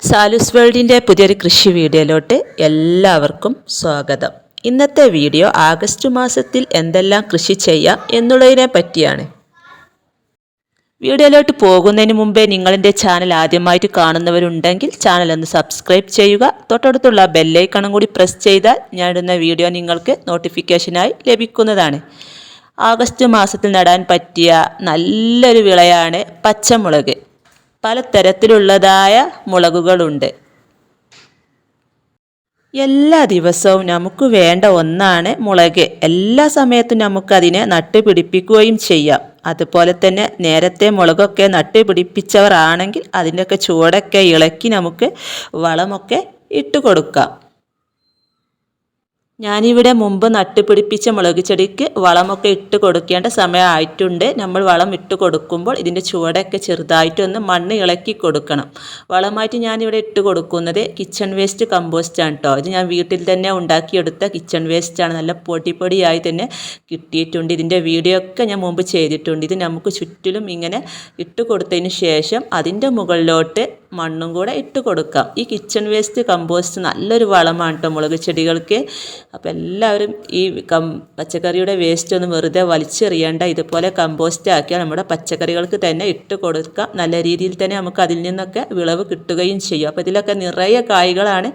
സാലൂസ് വേൾഡിന്റെ പുതിയൊരു കൃഷി വീഡിയോയിലോട്ട് എല്ലാവർക്കും സ്വാഗതം. ഇന്നത്തെ വീഡിയോ ആഗസ്റ്റ് മാസത്തിൽ എന്തെല്ലാം കൃഷി ചെയ്യാം എന്നുള്ളതിനെ പറ്റിയാണ്. വീഡിയോയിലോട്ട് പോകുന്നതിന് മുമ്പേ നിങ്ങളെന്റെ ചാനൽ ആദ്യമായിട്ട് കാണുന്നവരുണ്ടെങ്കിൽ ചാനൽ ഒന്ന് സബ്സ്ക്രൈബ് ചെയ്യുക. തൊട്ടടുത്തുള്ള ബെല്ലൈക്കണും കൂടി പ്രസ് ചെയ്താൽ ഞാൻ ഇടുന്ന വീഡിയോ നിങ്ങൾക്ക് നോട്ടിഫിക്കേഷനായി ലഭിക്കുന്നതാണ്. ആഗസ്റ്റ് മാസത്തിൽ നടാൻ പറ്റിയ നല്ലൊരു വിളയാണ് പച്ചമുളക്. പലതരത്തിലുള്ളതായ മുളകുകളുണ്ട്. എല്ലാ ദിവസവും നമുക്ക് വേണ്ട ഒന്നാണ് മുളക്. എല്ലാ സമയത്തും നമുക്കതിനെ നട്ടുപിടിപ്പിക്കുകയും ചെയ്യാം. അതുപോലെ തന്നെ നേരത്തെ മുളകൊക്കെ നട്ടുപിടിപ്പിച്ചവർ ആണെങ്കിൽ അതിന്റെയൊക്കെ ചുവടൊക്കെ ഇളക്കി നമുക്ക് വളമൊക്കെ ഇട്ട് കൊടുക്കാം ഞാനിവിടെ മുമ്പ് നട്ടുപിടിപ്പിച്ച മുളക് ചെടിക്ക് വളമൊക്കെ ഇട്ട് കൊടുക്കേണ്ട സമയമായിട്ടുണ്ട്. നമ്മൾ വളം ഇട്ട് കൊടുക്കുമ്പോൾ ഇതിന്റെ ചുവടൊക്കെ ചെറുതായിട്ടൊന്ന് മണ്ണ് ഇളക്കി കൊടുക്കണം. വളമായിട്ട് ഞാനിവിടെ ഇട്ട് കൊടുക്കുന്നത് കിച്ചൺ വേസ്റ്റ് ആണ് കേട്ടോ ഇത് ഞാൻ വീട്ടിൽ തന്നെ ഉണ്ടാക്കിയെടുത്ത കിച്ചൺ വേസ്റ്റാണ് നല്ല പൊടിപ്പൊടിയായി തന്നെ കിട്ടിയിട്ടുണ്ട്. ഇതിന്റെ വീഡിയോ ഒക്കെ ഞാൻ മുമ്പ് ചെയ്തിട്ടുണ്ട്. ഇത് നമുക്ക് ചുറ്റിലും ഇങ്ങനെ ഇട്ട് കൊടുത്തതിന് ശേഷം അതിന്റെ മുകളിലോട്ട് മണ്ണും കൂടെ ഇട്ട് കൊടുക്കാം. ഈ കിച്ചൺ വേസ്റ്റ് കമ്പോസ്റ്റ് നല്ലൊരു വളമാണ് കേട്ടോ മുളക് ചെടികൾക്ക്. അപ്പോൾ എല്ലാവരും ഈ കം പച്ചക്കറിയുടെ വേസ്റ്റ് ഒന്നും വെറുതെ വലിച്ചെറിയേണ്ട ഇതുപോലെ കമ്പോസ്റ്റ് ആക്കിയാൽ നമ്മുടെ പച്ചക്കറികൾക്ക് തന്നെ ഇട്ട് കൊടുക്കാം. നല്ല രീതിയിൽ തന്നെ നമുക്ക് അതിൽ നിന്നൊക്കെ വിളവ് കിട്ടുകയും ചെയ്യും. അപ്പോൾ ഇതിലൊക്കെ നിറയെ കായ്കളാണ്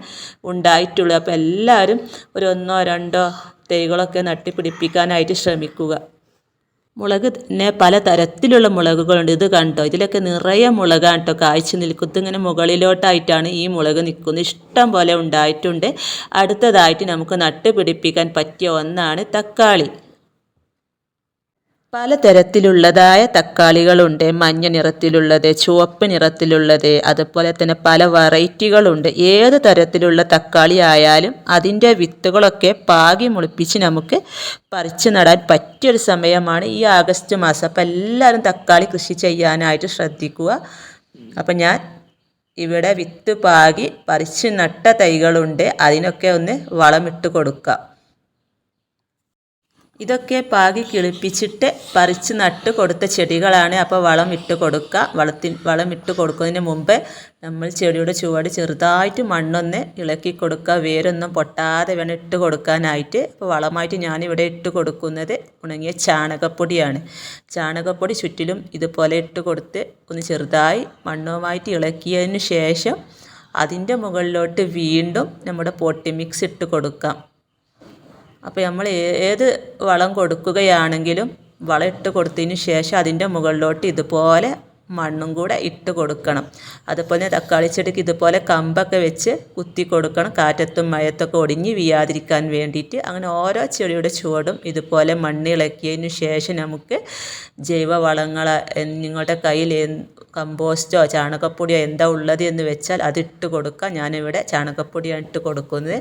ഉണ്ടായിട്ടുള്ളത്. അപ്പോൾ എല്ലാവരും ഒരു ഒന്നോ രണ്ടോ തൈകളൊക്കെ നട്ടിപ്പിടിപ്പിക്കാനായിട്ട് ശ്രമിക്കുക. മുളക് തന്നെ പല തരത്തിലുള്ള മുളകുകളുണ്ട്. ഇത് കണ്ടോ? ഇതിലൊക്കെ നിറയെ മുളകാണ് കേട്ടോ കാഴ്ച നിൽക്കുന്നത് ഇങ്ങനെ മുകളിലോട്ടായിട്ടാണ് ഈ മുളക് നിൽക്കുന്നത്. ഇഷ്ടം പോലെ ഉണ്ടായിട്ടുണ്ട്. അടുത്തതായിട്ട് നമുക്ക് നട്ടുപിടിപ്പിക്കാൻ പറ്റിയ ഒന്നാണ് തക്കാളി. പലതരത്തിലുള്ളതായ തക്കാളികളുണ്ട് മഞ്ഞ നിറത്തിലുള്ളത് ചുവപ്പ് നിറത്തിലുള്ളത് അതുപോലെ തന്നെ പല വെറൈറ്റികളുണ്ട്. ഏത് തരത്തിലുള്ള തക്കാളി ആയാലും അതിന്റെ വിത്തുകളൊക്കെ പാകി മുളിപ്പിച്ച് നമുക്ക് പറിച്ച് നടാൻ പറ്റിയൊരു സമയമാണ് ഈ ആഗസ്റ്റ് മാസം. അപ്പം എല്ലാവരും തക്കാളി കൃഷി ചെയ്യാനായിട്ട് ശ്രദ്ധിക്കുക. അപ്പം ഞാൻ ഇവിടെ വിത്ത് പാകി പറിച്ച് നട്ട തൈകളുണ്ട്. അതിനൊക്കെ ഒന്ന് വളമിട്ട് കൊടുക്കാം. ഇതൊക്കെ പാകി കിളിപ്പിച്ചിട്ട് പറിച്ച് നട്ട് കൊടുത്ത ചെടികളാണ്. അപ്പോൾ വളം ഇട്ട് കൊടുക്കുക വളത്തിൽ വളം ഇട്ട് കൊടുക്കുന്നതിന് മുമ്പേ നമ്മൾ ചെടിയുടെ ചുവട് ചെറുതായിട്ട് മണ്ണൊന്ന് ഇളക്കി കൊടുക്കുക വേരൊന്നും പൊട്ടാതെ വേണം ഇട്ട് കൊടുക്കാനായിട്ട്. അപ്പോൾ വളമായിട്ട് ഞാനിവിടെ ഇട്ട് കൊടുക്കുന്നത് ഉണങ്ങിയ ചാണകപ്പൊടിയാണ്. ചാണകപ്പൊടി ചുറ്റിലും ഇതുപോലെ ഇട്ട് കൊടുത്ത് ഒന്ന് ചെറുതായി മണ്ണുമായിട്ട് ഇളക്കിയതിന് ശേഷം അതിന്റെ മുകളിലോട്ട് വീണ്ടും നമ്മുടെ പോട്ടി മിക്സ് ഇട്ട് കൊടുക്കാം. അപ്പോൾ നമ്മൾ ഏത് വളം കൊടുക്കുകയാണെങ്കിലും വളം ഇട്ട് കൊടുത്തതിന് ശേഷം അതിന്റെ മുകളിലോട്ട് ഇതുപോലെ മണ്ണും കൂടെ ഇട്ട് കൊടുക്കണം. അതുപോലെ തക്കാളി ചെടിക്ക് ഇതുപോലെ കമ്പൊക്കെ വെച്ച് കുത്തി കൊടുക്കണം. കാറ്റത്തും മഴത്തൊക്കെ ഒടിഞ്ഞ് വീയാതിരിക്കാൻ വേണ്ടിയിട്ട് അങ്ങനെ ഓരോ ചെടിയുടെ ചുവടും ഇതുപോലെ മണ്ണിളക്കിയതിന് ശേഷം നമുക്ക് ജൈവവളങ്ങൾ നിങ്ങളുടെ കയ്യിൽ കമ്പോസ്റ്റോ ചാണകപ്പൊടിയോ എന്താ ഉള്ളത് എന്ന് വെച്ചാൽ അതിട്ട് കൊടുക്കുക ഞാനിവിടെ ചാണകപ്പൊടിയാണ് ഇട്ട് കൊടുക്കുന്നത്.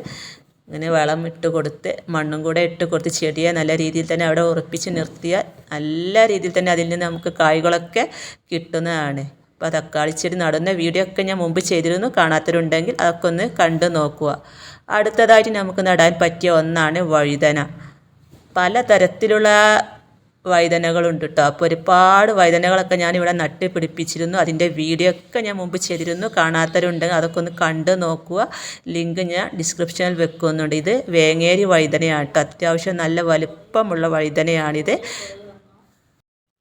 ഇങ്ങനെ വളം ഇട്ട് കൊടുത്ത് മണ്ണും കൂടെ ഇട്ട് കൊടുത്ത് ചെടിയെ നല്ല രീതിയിൽ തന്നെ അവിടെ ഉറപ്പിച്ച് നിർത്തിയാൽ നല്ല രീതിയിൽ തന്നെ അതിൽ നിന്ന് നമുക്ക് കായ്കളൊക്കെ കിട്ടുന്നതാണ്. അപ്പോൾ തക്കാളി ചെടി നടുന്ന വീഡിയോ ഒക്കെ ഞാൻ മുമ്പ് ചെയ്തിരുന്നു. കാണാത്തവരുണ്ടെങ്കിൽ അതൊക്കെ ഒന്ന് കണ്ടു നോക്കുക. അടുത്തതായിട്ട് നമുക്ക് നടാൻ പറ്റിയ ഒന്നാണ് വഴുതന. പലതരത്തിലുള്ള വഴുതനകളുണ്ട് കേട്ടോ അപ്പോൾ ഒരുപാട് ഞാൻ ഞാനിവിടെ നട്ട് പിടിപ്പിച്ചിരുന്നു അതിന്റെ വീഡിയോ ഒക്കെ ഞാൻ മുമ്പ് ചെയ്തിരുന്നു. കാണാത്തവരുണ്ടെങ്കിൽ അതൊക്കെ ഒന്ന് കണ്ട് നോക്കുക. ലിങ്ക് ഞാൻ ഡിസ്ക്രിപ്ഷനിൽ വെക്കുന്നുണ്ട്. ഇത് വേങ്ങേരി വൈദനയാണ് കേട്ടോ അത്യാവശ്യം നല്ല വലുപ്പമുള്ള വഴുതനയാണിത്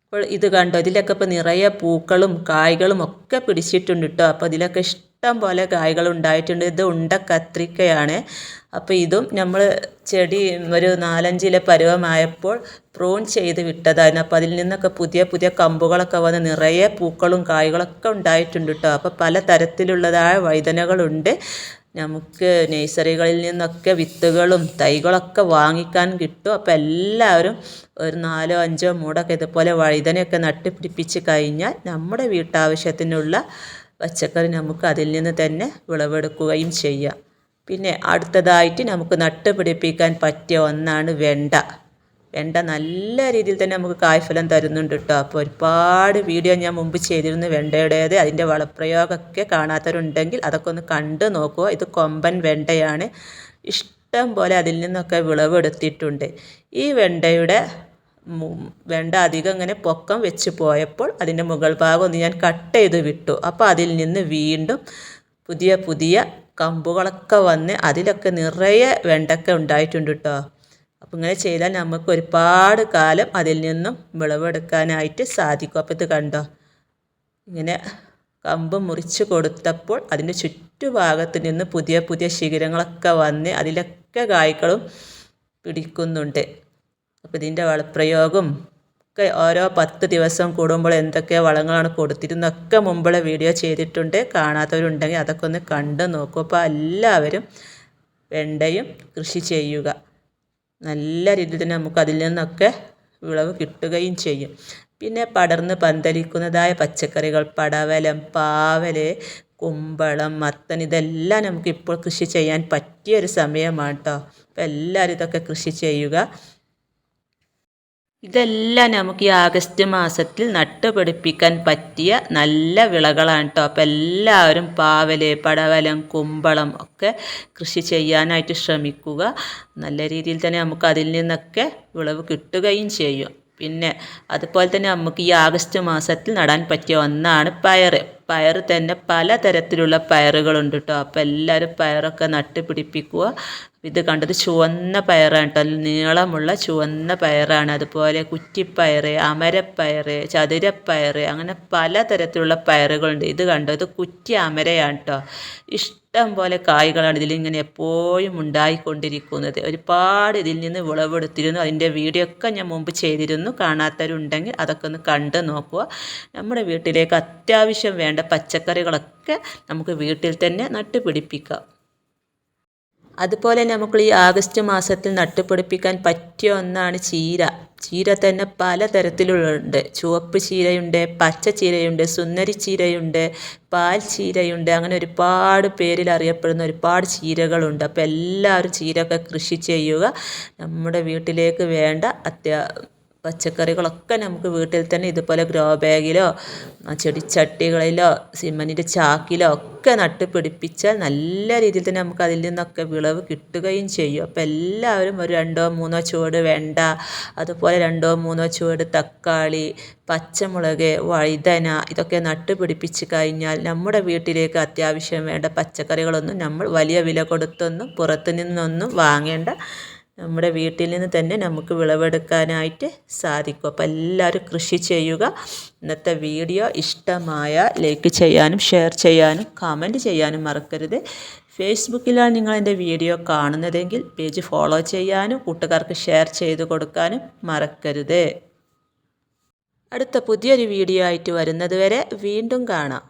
അപ്പോൾ ഇത് കണ്ടോ? ഇതിലൊക്കെ ഇപ്പോൾ നിറയെ പൂക്കളും കായ്കളും ഒക്കെ പിടിച്ചിട്ടുണ്ട് കേട്ടോ അപ്പോൾ ഇതിലൊക്കെ ഇഷ്ടം പോലെ കായ്കൾ ഉണ്ടായിട്ടുണ്ട്. ഇത് ഉണ്ട കത്രിക്കയാണ്. അപ്പോൾ ഇതും നമ്മൾ ചെടി ഒരു നാലഞ്ചില പരുവമായപ്പോൾ പ്രൂൺ ചെയ്ത് വിട്ടതായിരുന്നു അപ്പോൾ അതിൽ നിന്നൊക്കെ പുതിയ പുതിയ കമ്പുകളൊക്കെ വന്ന് നിറയെ പൂക്കളും കായ്കളൊക്കെ ഉണ്ടായിട്ടുണ്ട് കേട്ടോ അപ്പോൾ പല തരത്തിലുള്ളതായ വൈദനകളുണ്ട് നമുക്ക് നേഴ്സറികളിൽ നിന്നൊക്കെ വിത്തുകളും തൈകളൊക്കെ വാങ്ങിക്കാൻ കിട്ടും. അപ്പോൾ എല്ലാവരും ഒരു നാലോ അഞ്ചോ മൂടൊക്കെ ഇതുപോലെ വഴുതനയൊക്കെ നട്ടുപിടിപ്പിച്ച് കഴിഞ്ഞാൽ നമ്മുടെ വീട്ടാവശ്യത്തിനുള്ള പച്ചക്കറി നമുക്ക് അതിൽ നിന്ന് തന്നെ വിളവെടുക്കുകയും ചെയ്യാം. പിന്നെ അടുത്തതായിട്ട് നമുക്ക് നട്ട് പിടിപ്പിക്കാൻ പറ്റിയ ഒന്നാണ് വെണ്ട. വെണ്ട നല്ല രീതിയിൽ തന്നെ നമുക്ക് കായ്ഫലം തരുന്നുണ്ട് കേട്ടോ. അപ്പോൾ ഒരുപാട് വീഡിയോ ഞാൻ മുമ്പ് ചെയ്തിരുന്നു വെണ്ടയുടേത്. അതിന്റെ വളപ്രയോഗമൊക്കെ കാണാത്തവരുണ്ടെങ്കിൽ അതൊക്കെ ഒന്ന് കണ്ട് നോക്കുക. ഇത് കൊമ്പൻ വെണ്ടയാണ്. ഇഷ്ടം പോലെ അതിൽ നിന്നൊക്കെ വിളവെടുത്തിട്ടുണ്ട്. ഈ വെണ്ടയുടെ വെണ്ട അധികം ഇങ്ങനെ പൊക്കം വെച്ച് പോയപ്പോൾ അതിന്റെ മുകൾ ഭാഗം ഒന്ന് ഞാൻ കട്ട് ചെയ്ത് വിട്ടു. അപ്പോൾ അതിൽ നിന്ന് വീണ്ടും പുതിയ പുതിയ കമ്പുകളൊക്കെ വന്ന് അതിലൊക്കെ നിറയെ വെണ്ടക്ക ഉണ്ടായിട്ടുണ്ട് കേട്ടോ അപ്പോൾ ഇങ്ങനെ ചെയ്താൽ നമുക്ക് ഒരുപാട് കാലം അതിൽ നിന്നും വിളവെടുക്കാനായിട്ട് സാധിക്കും. അപ്പോൾ ഇത് കണ്ടോ? ഇങ്ങനെ കമ്പ് മുറിച്ച് കൊടുത്തപ്പോൾ അതിന്റെ ചുറ്റുഭാഗത്ത് നിന്ന് പുതിയ പുതിയ ശിഖരങ്ങളൊക്കെ വന്ന് അതിലൊക്കെ കായ്ക്കളും പിടിക്കുന്നുണ്ട്. അപ്പോൾ ഇതിന്റെ വളപ്രയോഗം ഒക്കെ ഓരോ പത്ത് ദിവസം കൂടുമ്പോൾ എന്തൊക്കെ വളങ്ങളാണ് കൊടുത്തിരുന്നൊക്കെ മുമ്പുള്ള വീഡിയോ ചെയ്തിട്ടുണ്ട്. കാണാത്തവരുണ്ടെങ്കിൽ അതൊക്കെ ഒന്ന് കണ്ട് നോക്കൂ. അപ്പോൾ എല്ലാവരും വെണ്ടയും കൃഷി ചെയ്യുക. നല്ല രീതിയിൽ തന്നെ നമുക്ക് അതിൽ നിന്നൊക്കെ വിളവ് കിട്ടുകയും ചെയ്യും. പിന്നെ പടർന്ന് പന്തലിക്കുന്നതായ പച്ചക്കറികൾ പടവലം പാവൽ കുമ്പളം മത്തൻ ഇതെല്ലാം നമുക്കിപ്പോൾ കൃഷി ചെയ്യാൻ പറ്റിയ ഒരു സമയമാണ് കേട്ടോ. അപ്പോൾ എല്ലാവരും ഇതൊക്കെ കൃഷി ചെയ്യുക. ഇതെല്ലാം നമുക്ക് ഈ ആഗസ്റ്റ് മാസത്തിൽ നട്ടുപിടിപ്പിക്കാൻ പറ്റിയ നല്ല വിളകളാണ് കേട്ടോ അപ്പോൾ എല്ലാവരും പാവൽ പടവലം കുമ്പളം ഒക്കെ കൃഷി ചെയ്യാനായിട്ട് ശ്രമിക്കുക. നല്ല രീതിയിൽ തന്നെ നമുക്ക് അതിൽ നിന്നൊക്കെ വിളവ് കിട്ടുകയും ചെയ്യും. പിന്നെ അതുപോലെ തന്നെ നമുക്ക് ഈ ആഗസ്റ്റ് മാസത്തിൽ നടാൻ പറ്റിയ ഒന്നാണ് പയർ. പയർ തന്നെ പല തരത്തിലുള്ള പയറുകളുണ്ട് കേട്ടോ അപ്പോൾ എല്ലാവരും പയറൊക്കെ നട്ട് പിടിപ്പിക്കുക ഇത് കണ്ടത് ചുവന്ന പയറാണ് കേട്ടോ. നീളമുള്ള ചുവന്ന പയറാണ്. അതുപോലെ കുറ്റിപ്പയർ അമരപ്പയർ ചതുരപ്പയർ അങ്ങനെ പലതരത്തിലുള്ള പയറുകളുണ്ട്. ഇത് കണ്ടോ ഇത് കുറ്റി അമരയാണ് കേട്ടോ. ഇഷ്ടം പോലെ കായ്കളാണ് ഇതിലിങ്ങനെ എപ്പോഴും ഉണ്ടായിക്കൊണ്ടിരിക്കുന്നത്. ഒരുപാട് ഇതിൽ നിന്ന് വിളവെടുത്തിരുന്നു. അതിന്റെ വീഡിയോ ഒക്കെ ഞാൻ മുമ്പ് ചെയ്തിരുന്നു. കാണാത്തവരുണ്ടെങ്കിൽ അതൊക്കെ ഒന്ന് കണ്ട് നോക്കുക. നമ്മുടെ വീട്ടിലേക്ക് അത്യാവശ്യം വേണ്ട പച്ചക്കറികളൊക്കെ നമുക്ക് വീട്ടിൽ തന്നെ നട്ടുപിടിപ്പിക്കാം. അതുപോലെ നമുക്ക് ഈ ആഗസ്റ്റ് മാസത്തിൽ നട്ടുപിടിപ്പിക്കാൻ പറ്റിയ ഒന്നാണ് ചീര. ചീര തന്നെ പല തരത്തിലുണ്ട് ചുവപ്പ് ചീരയുണ്ട് പച്ച ചീരയുണ്ട് സുന്ദരി ചീരയുണ്ട് പാൽ ചീരയുണ്ട്. അങ്ങനെ ഒരുപാട് പേരിൽ അറിയപ്പെടുന്ന ഒരുപാട് ചീരകളുണ്ട്. അപ്പോൾ എല്ലാവരും ചീരയൊക്കെ കൃഷി ചെയ്യുക. നമ്മുടെ വീട്ടിലേക്ക് വേണ്ട അത്യാ പച്ചക്കറികളൊക്കെ നമുക്ക് വീട്ടിൽ തന്നെ ഇതുപോലെ ഗ്രോ ബാഗിലോ ചെടിച്ചട്ടികളിലോ സിമന്റിന്റെ ചാക്കിലോ ഒക്കെ നട്ട് പിടിപ്പിച്ചാൽ നല്ല രീതിയിൽ തന്നെ നമുക്ക് അതിൽ നിന്നൊക്കെ വിളവ് കിട്ടുകയും ചെയ്യും. അപ്പോൾ എല്ലാവരും ഒരു രണ്ടോ മൂന്നോ ചുവട് വെണ്ട. അതുപോലെ രണ്ടോ മൂന്നോ ചുവട് തക്കാളി പച്ചമുളക് വഴുതന ഇതൊക്കെ നട്ട് പിടിപ്പിച്ച് കഴിഞ്ഞാൽ നമ്മുടെ വീട്ടിലേക്ക് അത്യാവശ്യം വേണ്ട പച്ചക്കറികളൊന്നും നമ്മൾ വലിയ വില കൊടുത്തൊന്നും പുറത്തു നിന്നൊന്നും വാങ്ങേണ്ട നമ്മുടെ വീട്ടിൽ നിന്ന് തന്നെ നമുക്ക് വിളവെടുക്കാനായിട്ട് സാധിക്കും. അപ്പോൾ എല്ലാവരും കൃഷി ചെയ്യുക. ഇന്നത്തെ വീഡിയോ ഇഷ്ടമായ ലൈക്ക് ചെയ്യാനും ഷെയർ ചെയ്യാനും കമന്റ് ചെയ്യാനും മറക്കരുത്. ഫേസ്ബുക്കിലാണ് നിങ്ങൾ എന്റെ വീഡിയോ കാണുന്നതെങ്കിൽ പേജ് ഫോളോ ചെയ്യാനും കൂട്ടുകാർക്ക് ഷെയർ ചെയ്ത് കൊടുക്കാനും മറക്കരുത്. അടുത്ത പുതിയൊരു വീഡിയോ ആയിട്ട് വരുന്നതുവരെ വീണ്ടും കാണാം.